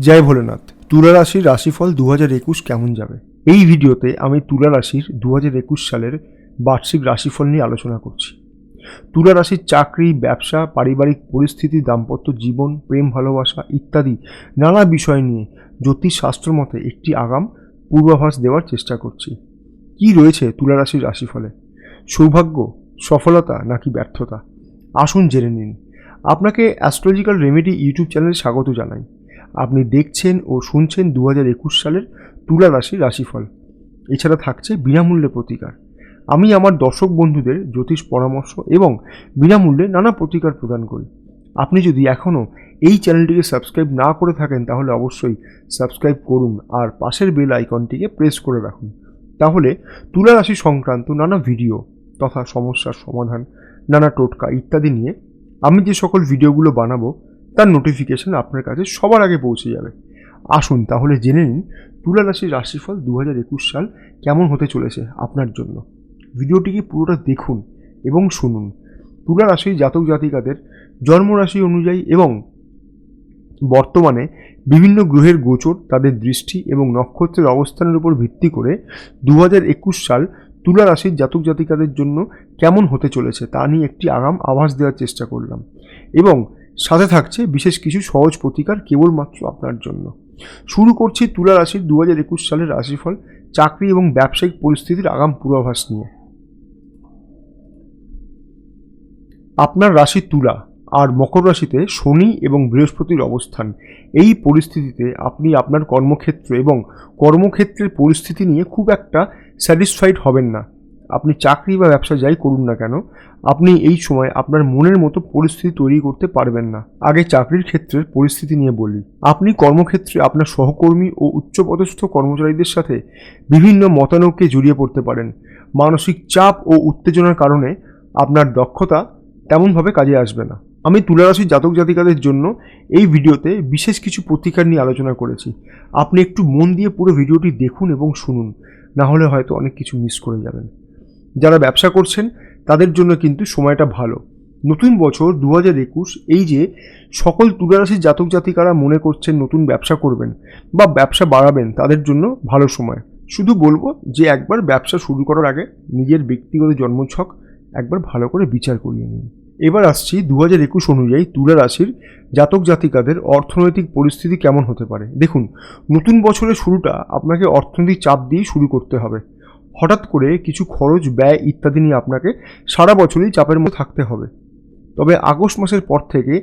জয় ভোলেনাথ। তুলা রাশির রাশিফল দু হাজার একুশ কেমন যাবে? এই ভিডিওতে আমি তুলা রাশির দু হাজার একুশ সালের বার্ষিক রাশিফল নিয়ে আলোচনা করছি। তুলা রাশির চাকরি, ব্যবসা, পারিবারিক পরিস্থিতি, দাম্পত্য জীবন, প্রেম, ভালোবাসা ইত্যাদি নানা বিষয় নিয়ে জ্যোতিষ শাস্ত্র মতে একটি আগাম পূর্বাভাস দেওয়ার চেষ্টা করছি। কি রয়েছে তুলা রাশির রাশিফলে? সৌভাগ্য, সফলতা নাকি ব্যর্থতা? আসুন জেনে নিন। আপনাকে অ্যাস্ট্রোলজিক্যাল রেমেডি ইউটিউব চ্যানেলে স্বাগত জানাই। আপনি দেখছেন ও শুনছেন দু হাজার একুশ সালের তুলা রাশির রাশিফল। এছাড়া থাকছে বিনামূল্যে প্রতিকার। আমি আমার দর্শক বন্ধুদের জ্যোতিষ পরামর্শ এবং বিনামূল্যে নানা প্রতিকার প্রদান করি। আপনি যদি এখনও এই চ্যানেলটিকে সাবস্ক্রাইব না করে থাকেন, তাহলে অবশ্যই সাবস্ক্রাইব করুন আর পাশের বেল আইকনটিকে প্রেস করে রাখুন। তাহলে তুলা রাশি সংক্রান্ত নানা ভিডিও তথা সমস্যার সমাধান, নানা টোটকা ইত্যাদি নিয়ে আমি যে সকল ভিডিওগুলো বানাবো তার নোটিফিকেশন আপনার কাছে সবার আগে পৌঁছে যাবে। আসুন তাহলে জেনে নিন তুলা রাশির রাশিফল দু হাজার একুশ সাল কেমন হতে চলেছে আপনার জন্য। ভিডিওটিকে পুরোটা দেখুন এবং শুনুন। তুলা রাশির জাতক জাতিকাদের জন্মরাশি অনুযায়ী এবং বর্তমানে বিভিন্ন গ্রহের গোচর, তাদের দৃষ্টি এবং নক্ষত্রের অবস্থানের উপর ভিত্তি করে দু হাজার একুশ সাল তুলা রাশির জাতক জাতিকাদের জন্য কেমন হতে চলেছে তা নিয়ে একটি আগাম আভাস দেওয়ার চেষ্টা করলাম। এবং সাথে থাকছে বিশেষ কিছু সহজ প্রতিকার কেবলমাত্র আপনার জন্য। শুরু করছি তুলা রাশির দু হাজার একুশ সালের রাশিফল, চাকরি এবং ব্যবসায়িক পরিস্থিতির আগাম পূর্বাভাস নিয়ে। আপনার রাশি তুলা আর মকর রাশিতে শনি এবং বৃহস্পতির অবস্থান। এই পরিস্থিতিতে আপনি আপনার কর্মক্ষেত্র এবং কর্মক্ষেত্রের পরিস্থিতি নিয়ে খুব একটা স্যাটিসফাইড হবেন না। আপনি চাকরি বা ব্যবসা যাই করুন না কেন, আপনি এই সময় আপনার মনের মতো পরিস্থিতি তৈরি করতে পারবেন না। আগে চাকরির ক্ষেত্রের পরিস্থিতি নিয়ে বলি। আপনি কর্মক্ষেত্রে আপনার সহকর্মী ও উচ্চপদস্থ কর্মচারীদের সাথে বিভিন্ন মতানৈক্যে জড়িয়ে পড়তে পারেন। মানসিক চাপ ও উত্তেজনার কারণে আপনার দক্ষতা তেমনভাবে কাজে আসবে না। আমি তুলারাশির জাতক জাতিকাদের জন্য এই ভিডিওতে বিশেষ কিছু প্রতিকার নিয়ে আলোচনা করেছি। আপনি একটু মন দিয়ে পুরো ভিডিওটি দেখুন এবং শুনুন। না হলে হয়তো অনেক কিছু মিস করে যাবেন। যারা ব্যবসা করছেন, তাদের জন্য কিন্তু সময়টা ভালো। নতুন বছর দু হাজার একুশ, এই যে সকল তুলারাশির জাতক জাতিকারা মনে করছেন নতুন ব্যবসা করবেন বা ব্যবসা বাড়াবেন, তাদের জন্য ভালো সময়। শুধু বলব যে একবার ব্যবসা শুরু করার আগে নিজের ব্যক্তিগত জন্মছক একবার ভালো করে বিচার করিয়ে নিন। এবার আসছি দু হাজার একুশ অনুযায়ী তুলা রাশির জাতক জাতিকাদের অর্থনৈতিক পরিস্থিতি কেমন হতে পারে। দেখুন, নতুন বছরের শুরুটা আপনাকে অর্থনৈতিক চাপ দিয়েই শুরু করতে হবে। হঠাৎ করে কিছু খরচ, ব্যয় ইত্যাদি নিয়ে আপনাকে সারা বছরই চাপের মধ্যে থাকতে হবে। তবে আগস্ট মাসের পর থেকে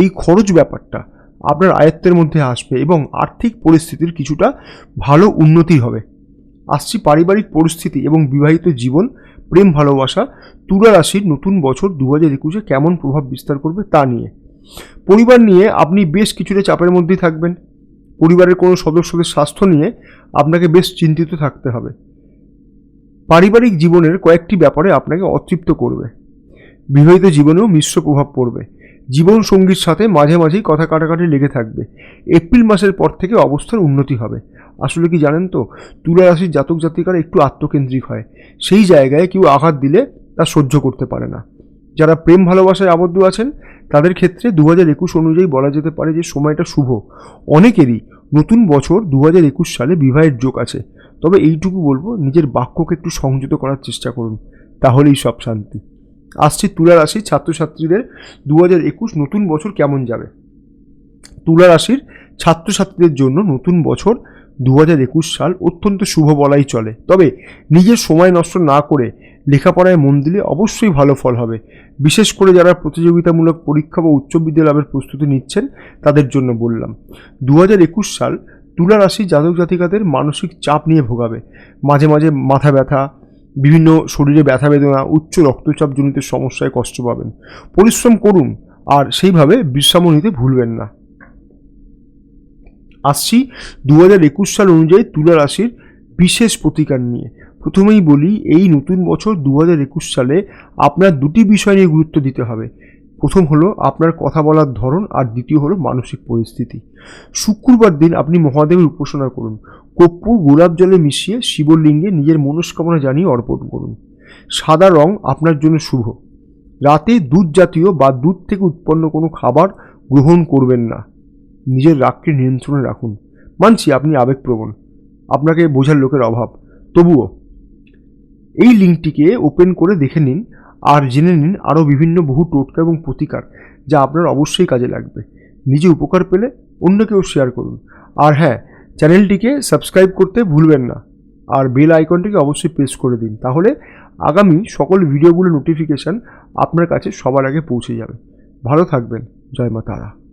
এই খরচ ব্যাপারটা আপনার আয়ত্তের মধ্যে আসবে এবং আর্থিক পরিস্থিতির কিছুটা ভালো উন্নতি হবে। আসছি পারিবারিক পরিস্থিতি এবং বিবাহিত জীবন, প্রেম, ভালোবাসা, তুলা রাশির নতুন বছর দু হাজার একুশে কেমন প্রভাব বিস্তার করবে তা নিয়ে। পরিবার নিয়ে আপনি বেশ কিছুটা চাপের মধ্যেই থাকবেন। পরিবারের কোনো সদস্যদের স্বাস্থ্য নিয়ে আপনাকে বেশ চিন্তিত থাকতে হবে। পারিবারিক জীবনের কয়েকটি ব্যাপারে আপনাকে অতৃপ্ত করবে। বিবাহিত জীবনেও মিশ্র প্রভাব পড়বে। জীবন সঙ্গীর সাথে মাঝে মাঝেই কথা কাটাকাটি লেগে থাকবে। এপ্রিল মাসের পর থেকে অবস্থার উন্নতি হবে। আসলে কি জানেন তো? তুলা রাশির জাতক জাতিকারা একটু আত্মকেন্দ্রিক হয়। সেই জায়গায় কেউ আঘাত দিলে তা সহ্য করতে পারে না। যারা প্রেম ভালোবাসায় আবদ্ধ আছেন, তাদের ক্ষেত্রে দু হাজার একুশ অনুযায়ী বলা যেতে পারে যে সময়টা শুভ। অনেকেরই নতুন বছর দু হাজার একুশ সালে বিবাহের যোগ আছে। তবে এইটুকু বলব, নিজের বাক্যকে একটু সংযত করার চেষ্টা করুন, তাহলেই সব শান্তি। আসছে তুলা রাশির ছাত্রছাত্রীদের দু হাজার একুশ নতুন বছর কেমন যাবে? তুলা রাশির ছাত্রছাত্রীদের জন্য নতুন বছর দু হাজার একুশ সাল অত্যন্ত শুভ বলাই চলে। তবে নিজের সময় নষ্ট না করে লেখাপড়ায় মন দিলে অবশ্যই ভালো ফল হবে। বিশেষ করে যারা প্রতিযোগিতামূলক পরীক্ষা বা উচ্চ বিদ্যালয় লাভের প্রস্তুতি নিচ্ছেন, তাদের জন্য বললাম। দু হাজার একুশ সাল তুলা রাশি জাতক জাতিকাদের মানসিক চাপ নিয়ে ভোগাবে। মাঝে মাঝে মাথা ব্যথা, বিভিন্ন শরীরে ব্যথা বেদনা, উচ্চ রক্তচাপজনিত সমস্যায় কষ্ট পাবেন। পরিশ্রম করুন, আর সেইভাবে বিশ্রামও নিতে ভুলবেন না। আসছি দু একুশ সাল অনুযায়ী তুলা রাশির বিশেষ প্রতিকার নিয়ে। প্রথমেই বলি, এই নতুন বছর দু একুশ সালে আপনার দুটি বিষয় নিয়ে গুরুত্ব দিতে হবে। প্রথম হলো আপনার কথা বলার ধরন আর দ্বিতীয় হলো মানসিক পরিস্থিতি। শুক্রবার দিন আপনি মহাদেবের উপাসনা করুন। কর্পূর গোলাপ জলে মিশিয়ে শিবলিঙ্গে নিজের মনস্কামনা জানিয়ে অর্পণ করুন। সাদা রং আপনার জন্য শুভ। রাতে দুধ জাতীয় বা দুধ থেকে উৎপন্ন কোনো খাবার গ্রহণ করবেন না। নিজের রাগকে নিয়ন্ত্রণে রাখুন। মানছি আপনি আবেগপ্রবণ। আপনাকে বোঝার লোকের অভাব। তবুও এই লিঙ্কটিকে ওপেন করে দেখে নিন। আর জেনে নিন আরও বিভিন্ন বহু টোটকা এবং প্রতিকার যা আপনার অবশ্যই কাজে লাগবে। নিজে উপকার পেলে অন্যকেও শেয়ার করুন। আর হ্যাঁ চ্যানেলটিকে সাবস্ক্রাইব করতে ভুলবেন না। আর বেল আইকনটিকে অবশ্যই প্রেস করে দিন। তাহলে আগামী সকল ভিডিওগুলো নোটিফিকেশান আপনার কাছে সবার আগে পৌঁছে যাবে। ভালো থাকবেন। জয় মা তারা।